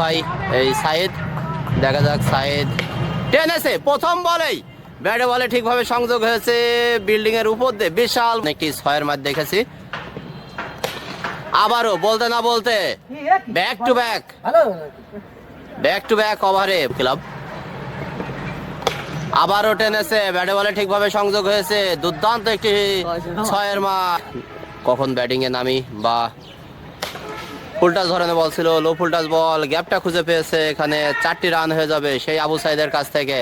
ভাই, এই সাইদ, দেখা যাক সাইদ। টেনেছে প্রথম বলেই, ব্যাটে বলে ঠিকভাবে সংযোগ হয়েছে বিল্ডিং এর উপর দিয়ে, বিশাল একটি ছয়ের মাঠ দেখেছি। আবারও বলতে না বলতে back to back back to back ওভারে ক্লাব আবারও টেনেছে ব্যাটে বলে ঠিকভাবে সংযোগ হয়েছে, দুর্দান্ত একটি ছয়ের মা কখন ব্যাটিং এ নামি বা ফুলটাস ধরনের বল ছিল, লো ফুলটাস বল, গ্যাপটা খুঁজে পেয়েছে, এখানে চারটি রান হয়ে যাবে সেই আবু সাইদের কাছ থেকে।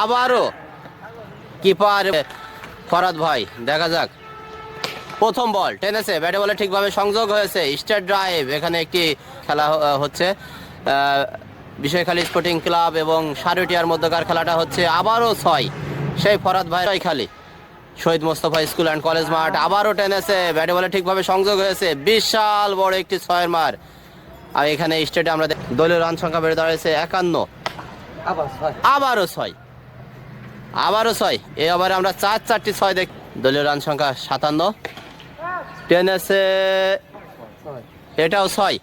আবারও কিপার ফরাদ ভাই, দেখা যাক। প্রথম বল, টেনেছে, ব্যাটে বলে ঠিকভাবে সংযোগ হয়েছে, স্টার ড্রাইভ, এখানে একটি খেলা হচ্ছে। বিষয়খালী স্পোর্টিং ক্লাব এবং সারুটিয়ার মধ্যকার খেলাটা হচ্ছে আবারও ছয়, সেই ফরাদ ভাই খালি। Shahid Mostafa school and college মাঠ আবারও টেনেছে। ব্যাটে বলে ঠিকভাবে সংযোগ হয়েছে। বিশাল বড় একটি ছয়ের মার। আর এখানে স্টেটে আমরা দলীয় রান সংখ্যা বেড়ে দাঁড়িয়েছে একান্ন। আবারও ছয়। আবারও ছয়। এই ওভারে আমরা চার চারটি ছয় দেখ দলীয় রান সংখ্যা সাতান্ন। টেনেছে এটাও ছয়।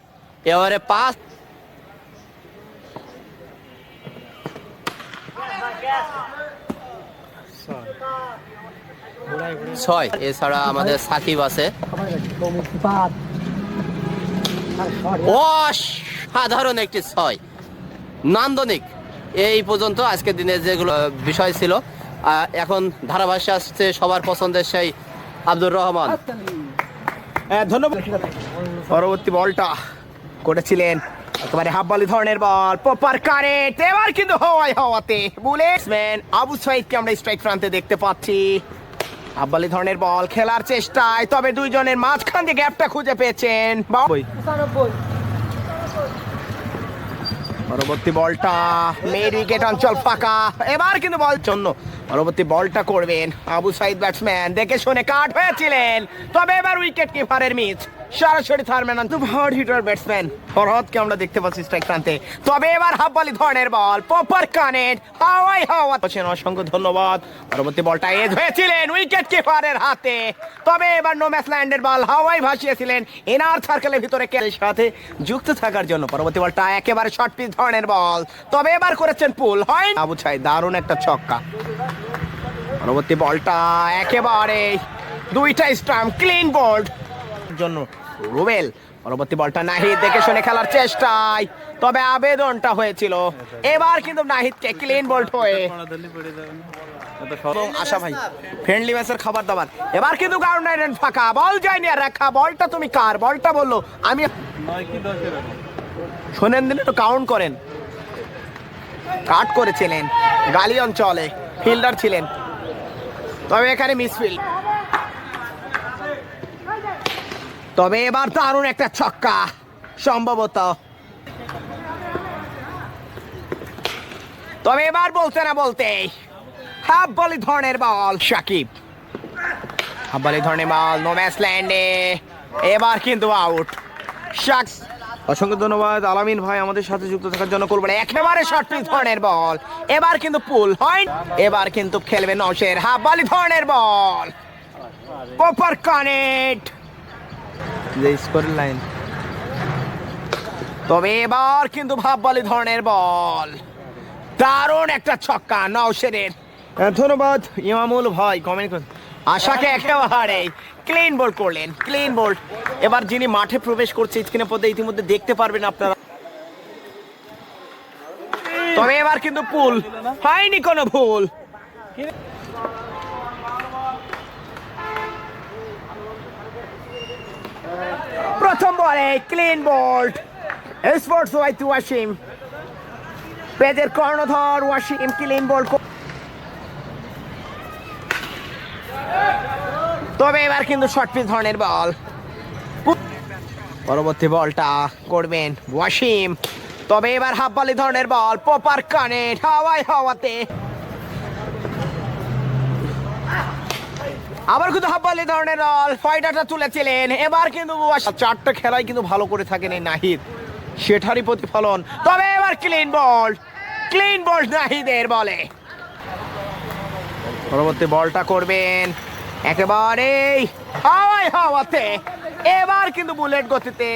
এবারে পাঁচ ছয়। এছাড়া আমাদের সাকিব আছে। অসাধারণ একটি ছয়। নান্দনিক, এই পর্যন্ত আজকের দিনে যেগুলো বিষয় ছিল। এখন আসছে সবার পছন্দের সেই আব্দুর রহমান। ধন্যবাদ। পরবর্তী বলটা করেছিলেন একেবারে হাফবালি ধরনের বল, প্রপার এবার কিন্তু হওয়ায় হওয়াতে বুলেটসম্যান আবু সাইদকে আমরা স্ট্রাইক প্রান্তে দেখতে পাচ্ছি। হাফবালি ধরনের বল খেলার চেষ্টায় তবে দুইজনের মাঝখান দিয়ে গ্যাপটা খুঁজে পেয়েছেন পরবর্তী বলটা উইকেট অঞ্চল ফাঁকা। এবার কিন্তু বল জন্য। পরবর্তী বলটা করবেন আবু সাইদ ব্যাটসম্যান। দেখে শুনে কাট হয়েছিলেন। তবে এবার উইকেট কিপারের মিস সরাসরি খুব হার্ড হিটার ব্যাটসম্যান ফরহাদকে আমরা দেখতে পাচ্ছি স্ট্রাইক প্রান্তে। তবে এবার হাফবালি ধরনের বল। প্রপার কানেক্ট হাওয়াই হাওয়া। বলছেন অসংখ্য ধন্যবাদ। পরবর্তী বলটা এজ হয়েছিলেন উইকেট কিপারের হাতে। তবে এবার নো ম্যাচ ল্যান্ডের বল হাওয়াই ভাসিয়েছিলেন এনার সার্কেলের ভিতরে কে সাথে যুক্ত থাকার জন্য। পরবর্তী বলটা একেবারে শর্ট পিচ ধরনের বল। তবে এবার করেছেন পুল হয় আবু ছাই দারুণ একটা ছক্কা। পরবর্তী বলটা একেবারে দুইটা স্টাম্প ক্লিন বোল্ড জন্য। রুবেল, পরবর্তী বলটা নাহিদ দেখে শুনে খেলার চেষ্টায়। তবে আবেদনটা হয়েছিল। এবার কিন্তু নাহিদকে ক্লিন বোল্ড হয়ে। আশা ভাই ফ্রেন্ডলি ম্যাচের খাবার দাবার। এবার কিন্তু গ্রাউন্ড লাইন ফাঁকা। বল যায়নি আর রাখা, বলটা তুমি কার? বলটা বলল, আমি শোনেন দিন একটু কাউন্ট করেন। কাট করেছিলেন। গালি অঞ্চলে ফিল্ডার ছিলেন। তবে এখানে মিসফিল্ড তবে এবার দারুণ একটা ছক্কা সম্ভবত। তবে এবার বলতে না বলতে হাফ বলি ধরনের বল সাকিব। হাফ বলি ধরনের বল নো ম্যাচ ল্যান্ডে। এবার কিন্তু আউট। শাকস অসংখ্য ধন্যবাদ। আলামিন ভাই আমাদের সাথে যুক্ত থাকার জন্য করবেন একেবারে শর্ট পিচ ধরনের বল। এবার কিন্তু পুল হয়। এবার কিন্তু খেলবে নশের হাফ বলি ধরনের ball. Proper connect score line তবে এবার কিন্তু ধরনের বল। দারুণ একটা ছক্কা নওশেরের ধন্যবাদ ইমামুল ভাই কমেন্ট করুন। আশাকে একেবারে ক্লিন বোল্ড করলেন ক্লিন বোল্ড এবার যিনি মাঠে প্রবেশ করছে স্ক্রিনের পথে ইতিমধ্যে দেখতে পারবেন আপনারা। তবে এবার কিন্তু পুল হয়নি কোনো ভুল। প্রথম বলে clean bowled sports Y two Wasim পেজের কর্ণধর ওয়াসিম ক্লিন বোল্ড তবে এবার কিন্তু শর্ট পিচ ধরনের বল পরবর্তী বলটা করবেন ওয়াসিম তবে এবার হাফ বলি ধরনের বল প্রপার কানেক্ট হাওয়ায় হাওয়াতে। আবার কিন্তু হাব্বালি ধরনের বল ফয়টাটা তুলেছিলেন। এবার কিন্তু চারটা খেলায় কিন্তু ভালো করে থাকেন এই নাহিদ। সেটারই প্রতিফলন। তবে এবার ক্লিন বল ক্লিন বল নাহিদের বলে। পরবর্তী বলটা করবেন। একেবারে হাওয়ায় হাওয়াতে। এবার কিন্তু বুলেট গতিতে।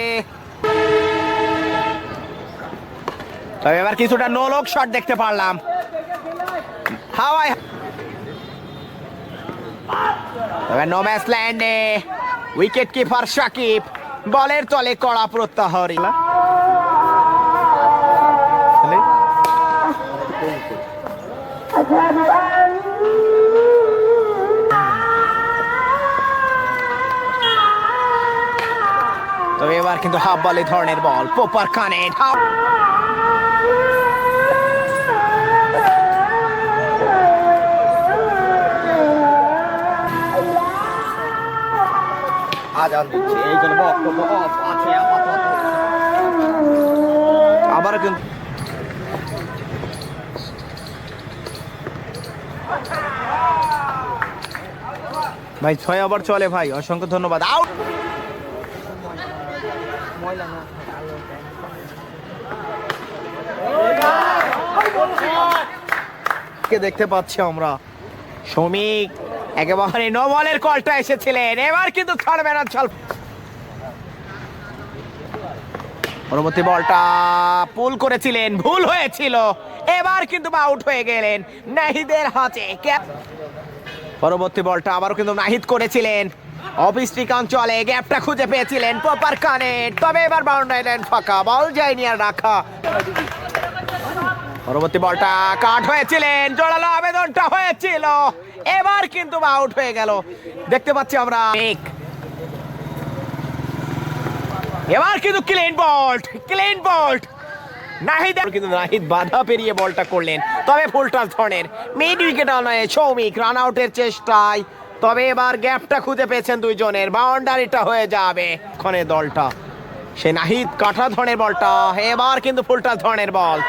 তবে এবার কিছুটা নো লোক শট দেখতে পারলাম। হাওয়াই তবে নো ম্যাচ ল্যান্ডে উইকেট কিপার সাকিব। বলের তলে কড়া প্রত্যাহার। তবে এবার কিন্তু হাফ বল ধরনের বল। পোপার আবার কিন্তু ভাই, ছয় ওভার চলে ভাই, অসংখ্য ধন্যবাদ। আউট কে দেখতে পাচ্ছি আমরা? শ্রমিক। একেবারে নো বলের কলটা এসেছিলেন। এবার কিন্তু ছাড়বে না চল পরবর্তী বলটা পুল করেছিলেন, ভুল হয়েছিল। এবার কিন্তু আউট হয়ে গেলেন নাহিদের হাতে। ক্যাপ। পরবর্তী বলটা আবারও কিন্তু নাহিদ করেছিলেন। অফিস্টিক অঞ্চলে গ্যাপটা খুঁজে পেয়েছিলেন পপার কানেট তবে এবার বাউন্ডারি লাইন ফাঁকা, বল যায়নি আর রাখা। পরবর্তী বলটা কাট হয়েছিলেন জোড়ালো আবেদনটা হয়েছিল। এবার কিন্তু আউট হয়ে গেল। দেখতে পাচ্ছি আমরা। এবার কিন্তু clean bowled clean bowled. Nahid কিন্তু নাহিদ বাধা পেরিয়ে বলটা করলেন। তবে ফুলটা ধরনের। মিড উইকেট নয় সৌমিক রান আউটের চেষ্টায়। তবে এবার গ্যাপটা খুঁজে পেয়েছেন দুইজনের। বাউন্ডারিটা হয়ে যাবে ক্ষণে দলটা। সে নাহিদ কাঠা ধরনের বলটা। এবার কিন্তু ফুলটা ধরনের বল।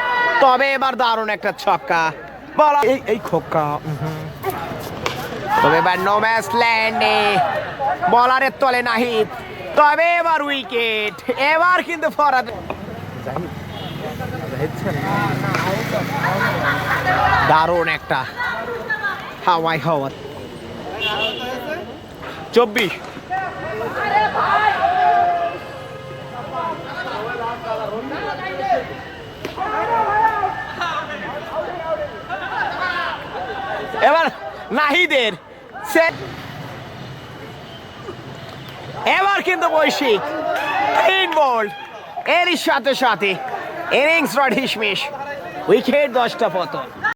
তবে এবার দারুণ একটা ছক্কা। বল এই এই খোকা তবে এবার নো ম্যাচ ল্যান্ডে বলারের তলে নাহিদ। তবে এবার উইকেট এবার কিন্তু ফরাদ দারুণ একটা হাওয়াই হাওয়া। চব্বিশ। এবার নাহিদের এবার কিন্তু বৈশিক তিন বল এরই সাথে সাথে ইনিংস রড হিসমিস। উইকেট দশটা পতন।